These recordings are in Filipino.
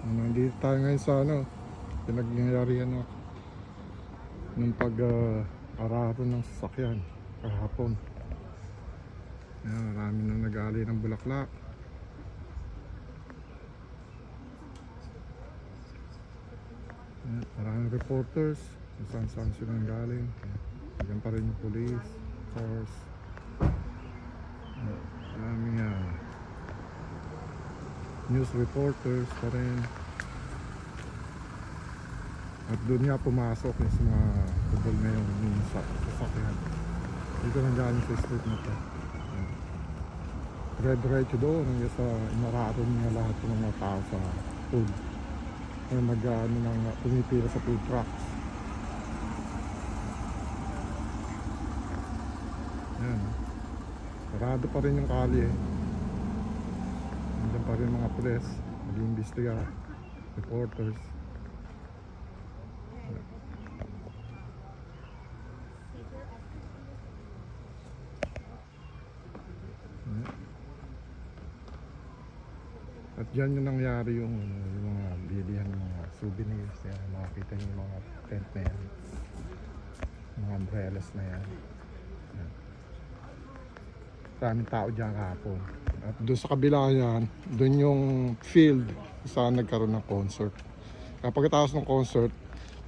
Nandito tayo ngayon sa ano, pinagyayarihan ako ng pag uh, ng sasakyan kahapon. Ayan, marami na nag-aali ng bulaklak. Ayan, maraming reporters kung saan saan sila galing. Diyan pa rin yung police, force. Ayan, Maraming ah, news reporters pa rin. At doon nga pumasok yung sa mga kubol na yung, sa sasakyan. Dito lang galing sa street na to. Ayan. Dire-diretso doon hanggang sa inararo niya lahat ng mga tao sa food. Yung nag ano, nang pumipila sa food trucks. Ayan. Sarado pa rin yung kali eh. Nandiyan pa rin mga pulis. Nag-iimbestiga. Reporters. At dyan yung nangyari yung, ano, yung mga bilihan ng mga souvenirs. Yan, makikita niyo yung mga tent na yan. Mga umbrellas na yan. yan. Maraming tao dyan kahapon. At doon sa kabila yan, doon yung field saan nagkaroon ng concert. Kaya pagkatapos ng concert,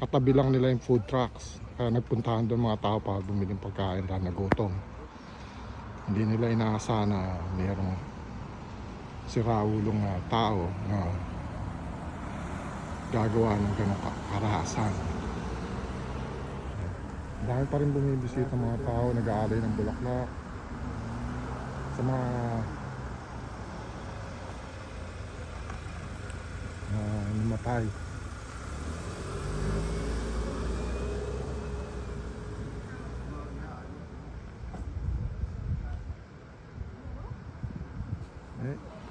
katabi lang nila yung food trucks. Kaya nagpuntahan doon mga tao para bumili ng pagkain dahil nagutom. Hindi nila inaasahan na mayroong siraulong na tao na gagawa ng ganong ka- karahasan. Dahil pa rin bumibisita mga tao, nag-aalay ng bulaklak. Sa mga na namatay. Eh,